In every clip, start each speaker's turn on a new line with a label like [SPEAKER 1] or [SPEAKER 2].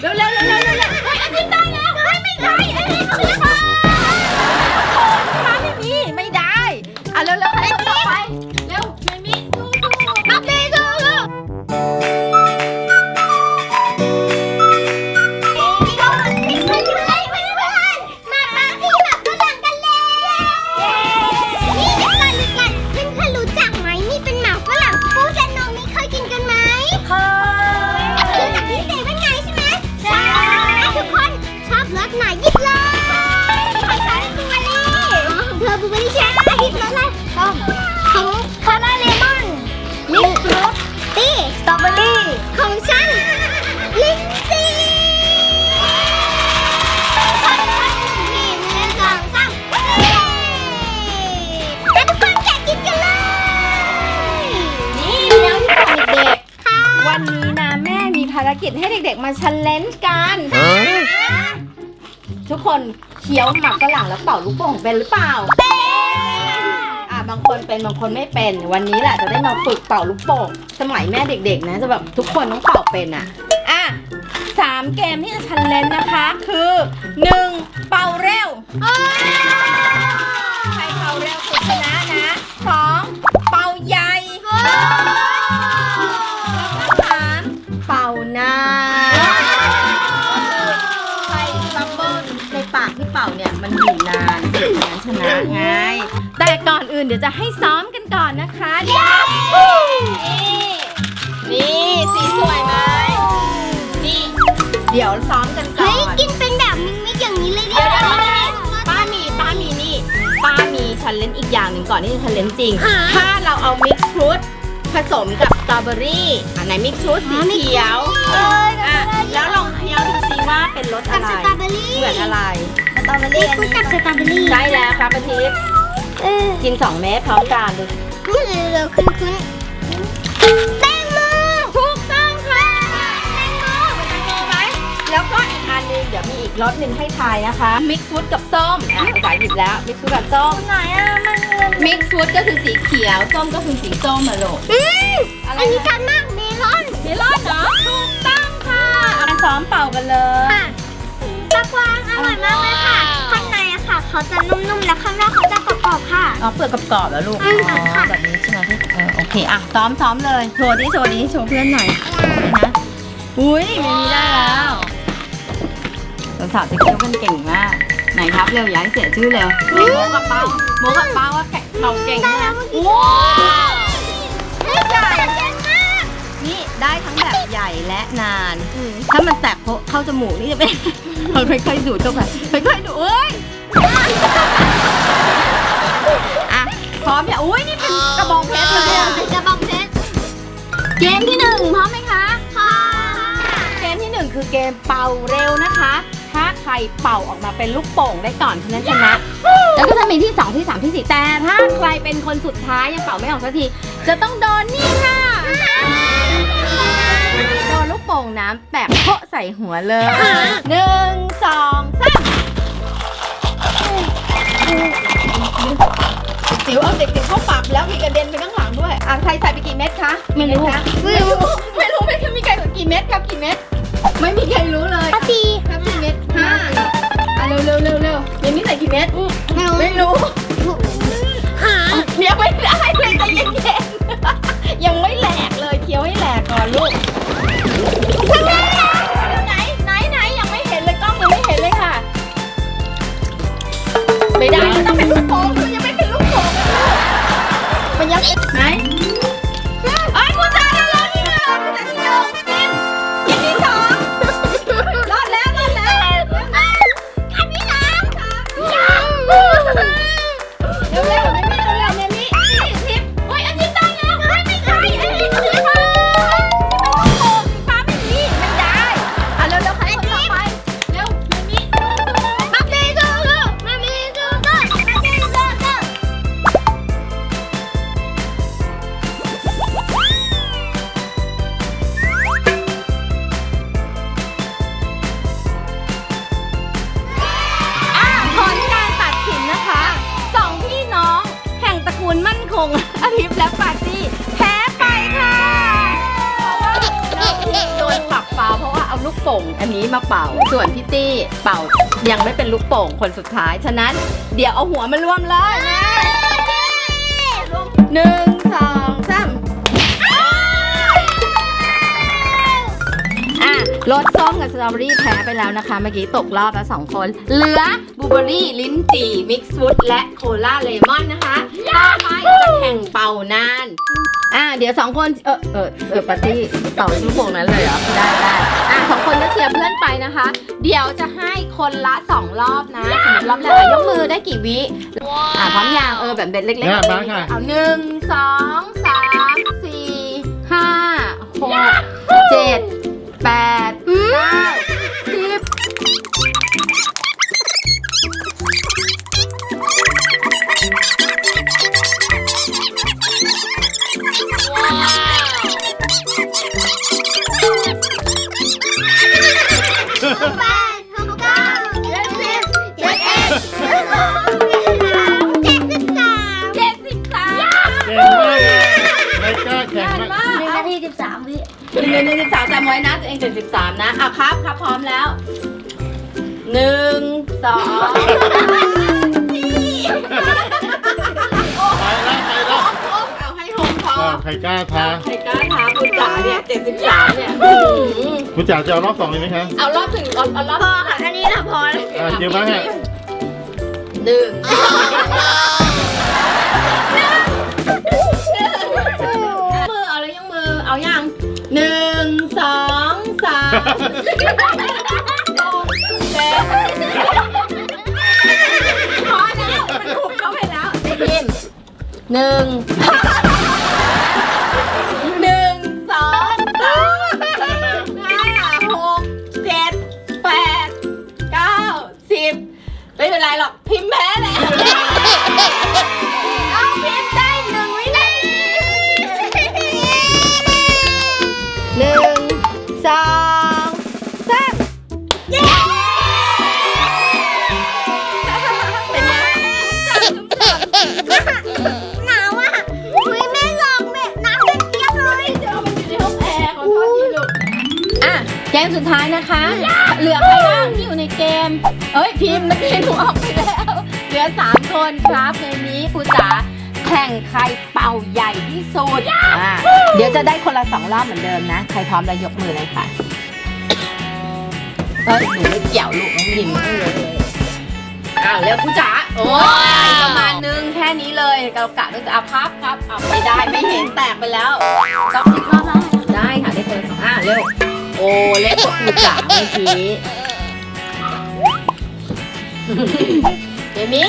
[SPEAKER 1] เร็วเร็วเร็วเร็วาร
[SPEAKER 2] กิจให้เด็
[SPEAKER 1] กๆ มาชันเลนจ์กัน ทุกคนเคี้ยวหมักฝรั่งแล้วเป่าลูกโป่งเป็นหรือเปล่าอ่าบางคนเป็นบางคนไม่เป็น วันนี้แหละจะได้มาฝึกเป่าลูกโป่ง สมัยแม่เด็ก ๆ นะจะแบบทุกคนต้องเป่าเป็นอะ อะสามเกมที่จะชันเลนนะคะ คือหนึ่งเป่าเร็ว มันอยู่นานงั้นชนะไง แต่ก่อนอื่นเดี๋ยวจะให้ซ้อมกันก่อนนะคะเดี๋ยวนี่นี่สีสวยไหมนี่เดี๋ยวซ้อมกันก่อ
[SPEAKER 2] เฮ้ย
[SPEAKER 1] น
[SPEAKER 2] กินเป็นแบบมิกมิกอย่างนี้เลยดิ
[SPEAKER 1] เดี๋ยวเดี๋ยวเดี๋ยวเดี๋ยวป้ามีป้ามีนี่ ป้ามีชันเลนอีกอย่างหนึ่งก่อนที่จะชันเลนจริง ถ้าเราเอามิกซ์ฟรุตผสมกับสตรอเบอรี่อันไหนมิกซ์ฟรุตสีเขียวอะแล้วลองเคี้ยวดูซิว่าเป็นรส
[SPEAKER 2] กั
[SPEAKER 1] อะ
[SPEAKER 2] บ
[SPEAKER 1] ไร
[SPEAKER 2] สตรอเบอรี่
[SPEAKER 1] เหมือนอะไร
[SPEAKER 2] ส ตรอเบอรี่คุกับสตรอเบอรี่
[SPEAKER 1] ใช่แล้วครับอาทิตย์
[SPEAKER 2] เออ
[SPEAKER 1] กิน 2 เม็ดพร้อมกันดู
[SPEAKER 2] คุ้นเร็วๆคุ้นคุ้นแตงโม
[SPEAKER 1] ถูกต้องค่ะแตงโมแตงโมไหมแล้วก็อีกอันหนึงเดี๋ยวมีอีกรสหนึ่งให้ทายนะคะมิกซ์ฟรุตกับส้มอะภาษาหยิบแล้วมิกซ์ฟรุตกับส้ม
[SPEAKER 2] ไหนอะมันเงิน
[SPEAKER 1] มิกซ์ฟรุตก็คือสีเขียวส้มก็คือสีส้มมาโหลด
[SPEAKER 2] อืม
[SPEAKER 1] อะไร
[SPEAKER 2] อันนี้
[SPEAKER 1] นะ
[SPEAKER 2] กันมากเมลอน
[SPEAKER 1] เมลอนเหรอถูกต้องค่ะเอามาซ้อมเป่ากันเลย
[SPEAKER 2] ค่ะตะกวางอร่อยมากเลย เขาจะนุ่มๆ แล้วข้างนอกเขาจะกรอบๆ ค่ะ
[SPEAKER 1] อ๋อเปลือกกรอบๆแล้วลูก
[SPEAKER 2] อืมค่ะ
[SPEAKER 1] แบบนี้ใช่ไหมพี่เออโอเคอะซ้อมซ้อมเลย โชว์ดิโชว์ดิโชว์เพื่อนหน่อยนะ อุ้ยเมมีได้แล้วสาวๆจะเคี้ยวกันเก่งมาก ไหนครับเร็วอย่าให้เสียชื่อเร็วไหนโมกับเป้าโมกับเป้าว่าแข่งเราเก่ง
[SPEAKER 2] ได้
[SPEAKER 1] นะ
[SPEAKER 2] แล้วเมื่อกี้
[SPEAKER 1] ว้าว
[SPEAKER 2] เฮ้ยใหญ่เก่งมาก
[SPEAKER 1] นี่ได้ทั้งแบบใหญ่และนาน ถ้ามันแตกเข้าจมูกนี่จะเป็นเราค่อยๆดูดเข้าไปค่อยๆดูเอ้ย อะพร้อมเนี่ยอุ้ยนี่เป็นกระบองเพชรเลยอะ
[SPEAKER 2] กระบองเพชร
[SPEAKER 1] เกมที่หนึ่งพร้อมไหมคะ
[SPEAKER 2] ค่ะ
[SPEAKER 1] เกมที่หนึ่งคือเกมเป่าเร็วนะคะ ถ้าใครเป่าออกมาเป็นลูกโป่งได้ก่อนคนนั้นชนะ แล้วก็จะมีที่สองที่สามที่สี่แต่ถ้าใครเป็นคนสุดท้ายยังเป่าไม่ออกสักที จะต้องโดนนี่ค่ะ โดนลูกโป่งน้ำแบบโพะใส่หัวเลยหนึ่งสองสาม จิ๋วเอาเด็กจิ๋วเข้าปากแล้วมีกระเด็นไปข้างหลังด้วยอะใครใส่ไปกี่เม็ดคะ
[SPEAKER 2] ไม่รู้
[SPEAKER 1] คะไม่รู้ไม่รู้ไม่รู้มีใครใส่กี่เม็ดครับกี่เม็ดไม่มีใครรู้เลย
[SPEAKER 2] ปาซี ไม่
[SPEAKER 1] ได้มันต้องเป็นลูกโป่งมันยังไม่เป็นลูกโป่งอะลูกมันยังไหน และปาร์ตี้แพ้ไปค่ะ เพราะว่าน้องทิพย์โดนปรับฟาวเพราะว่าเอาลูกโป่งอันนี้มาเป่า ส่วนพี่ตี้เป่ายังไม่เป็นลูกโป่งคนสุดท้าย ฉะนั้น เดี๋ยวเอาหัวมารวมเลยนะหนึ่งสอง รสส้มกับสตรอเบอรี่แพ้ไปแล้วนะคะ เมื่อกี้ตกรอบแล้วสองคน เหลือบลูเบอรี่ลิ้นจี่มิกซ์ฟรุตและโคลาเลมอนนะคะต่อไปจะแข่งเป่านานอะเดี๋ยวสองคนเออเออเออปาร์ตี้เป่าลูกโป่งนั้นเลยเหรอได้ได้อะสองคนก็เชียร์เพื่อนไปนะคะ เดี๋ยวจะให้คนละสองรอบนะสมมติรอบแรกอะยกมือได้กี่วิอะพร้อมยังเออแบบเบ็ดเล็กๆ
[SPEAKER 3] เนี่ยมาค่ะ
[SPEAKER 1] เอาหนึ่งสอง เอ
[SPEAKER 2] งเจ็ดสิบสาม
[SPEAKER 1] นะอะครับครับพร้อมแล้วหนึ่งสอง
[SPEAKER 3] ไปแล้วไปแล้ว
[SPEAKER 1] เอาให้หงพอ
[SPEAKER 3] อ่าใครกล้าท้า
[SPEAKER 1] ใครกล้าท้าคุณจ๋าเนี่ยเจ็ดสิบสามเนี่ยอื้อหือ
[SPEAKER 3] คุณจ๋าจะเอารอบสองเลยไหมคะ
[SPEAKER 1] เอารอบถึงเอาเอารอบ
[SPEAKER 2] พอค่ะแค่นี้นะพอแล้ว
[SPEAKER 3] อ่าเดี๋ยวมาฮะ
[SPEAKER 1] หนึ่ง พอแล้วมันถูกเข้าไปแล้ว ได้ยินหนึ่งหนึ่งสองสามห้าหกเจ็ดแปดเก้าสิบไม่เป็นไรหรอกพิมพ์แพ้แล้วเอาพิมพ์ได้หนึ่งวินาทีหนึ่งสอง สุดท้ายนะคะ เหลือใครบ้างที่อยู่ในเกม เอ้ยพิมพ์เมื่อกี้หนูออกไปแล้ว เหลือสามคนครับในนี้ปูจ๋าแข่งใครเป่าใหญ่ที่สุดอะเดี๋ยวจะได้คนละสองรอบเหมือนเดิมนะ ใครพร้อมแล้วยกมือเลยค่ะเอ้ยหนูไม่เกี่ยวลูกน้องพิมพ์ไม่เลยอ่าเร็วปูจ๋าโอ้ยประมาณนึงแค่นี้เลยเกากะก็จะเอาพับครับเอาไม่ได้ไม่เห็นแตกไปแล้วต้องคิดว่าได้ค่ะได้คนละสองอะเร็ว โอ้เล็กกว่าปูจ๋าเมื่อกี้เดมิ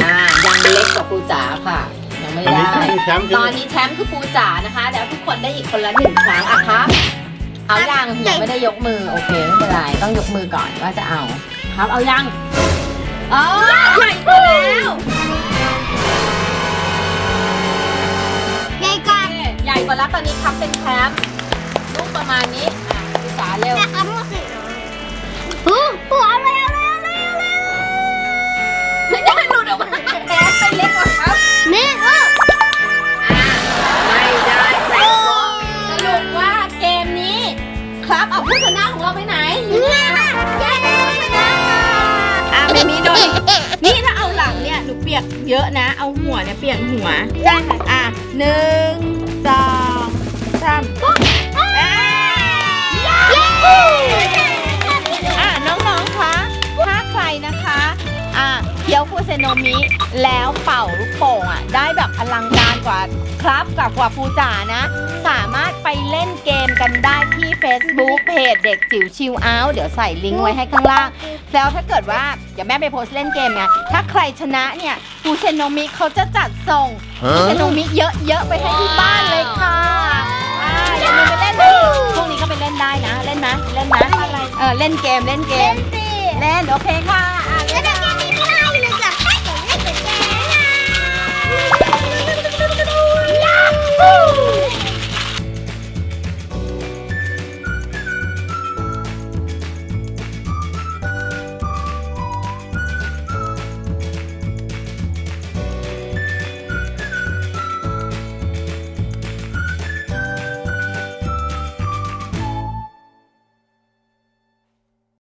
[SPEAKER 1] อ่ายังเล็กกว่าปูจ๋าค่ะ ยังไม่
[SPEAKER 3] อันนี้
[SPEAKER 1] ได้
[SPEAKER 3] คือแชมป์
[SPEAKER 1] ต
[SPEAKER 3] คือ
[SPEAKER 1] อนนี้แชมป์คือปูจ๋านะคะเดี๋ยวทุกคนได้อีกคนละหนึ่งครั้งอะครับ เอายังยังไม่ได้ยกมือโอเคไม่เป็นไรต้องยกมือก่อนว่าจะเอา ครับเอายังอ๋อใหญ่กว่าแล้ว
[SPEAKER 2] ใหญ่ก่อน
[SPEAKER 1] ใหญ่กว่าแล้วตอนนี้ครับเป็นแชมป์ลูกประ มาณนี้อะปูจ๋าเร็ว
[SPEAKER 2] แต่คำว่าคือหูหูเอาเลยเอาเลยเอาเลยเอาเลย
[SPEAKER 1] ไม่ได้หลุดออกมาแพ้ไปเล็กกว่าครับ
[SPEAKER 2] แม่เออ
[SPEAKER 1] อะไม่ได้แพ้สรุปว่าเกมนี้ ครับเอาผู้ชนะของเราไปไหนอยู่นี่
[SPEAKER 2] เนี่ยเย้ชนะ
[SPEAKER 1] อะเมมีโดนนี่ถ้าเอาหลังเนี่ยหนูเปียกเยอะนะ เอาหัวเนี่ยเปียกหัว
[SPEAKER 2] ได้ค่ะ
[SPEAKER 1] อะหนึ่งสองสาม ซโนมิ แล้วเป่าลูกโป่งอะ ได้แบบอลังการกว่าครับกับกว่าปูจ๋านะ สามารถไปเล่นเกมกันได้ที่ Facebook เพจเด็กจิ๋วชิวเอาเดี๋ยวใส่ลิงก์ไว้ให้ข้างล่าง แล้วถ้าเกิดว่าเดี๋ยวแม่ไปโพสต์เล่นเกมไงถ้าใครชนะเนี่ยฟูเซโนมิเขาจะจัดส่ง
[SPEAKER 3] ฮะ
[SPEAKER 1] ฟูเซโนมิเยอะๆไปให้ที่บ้านเลยค่ะอ่าอย่าลืมไปเล่นนะพรุ่งนี้ก็ไปเล่นได้นะ เล่นไหมเล่นไหมเออเล่นเกมเล่นเกม
[SPEAKER 2] สิ
[SPEAKER 1] เล่นโอเคค่ะ
[SPEAKER 2] ไ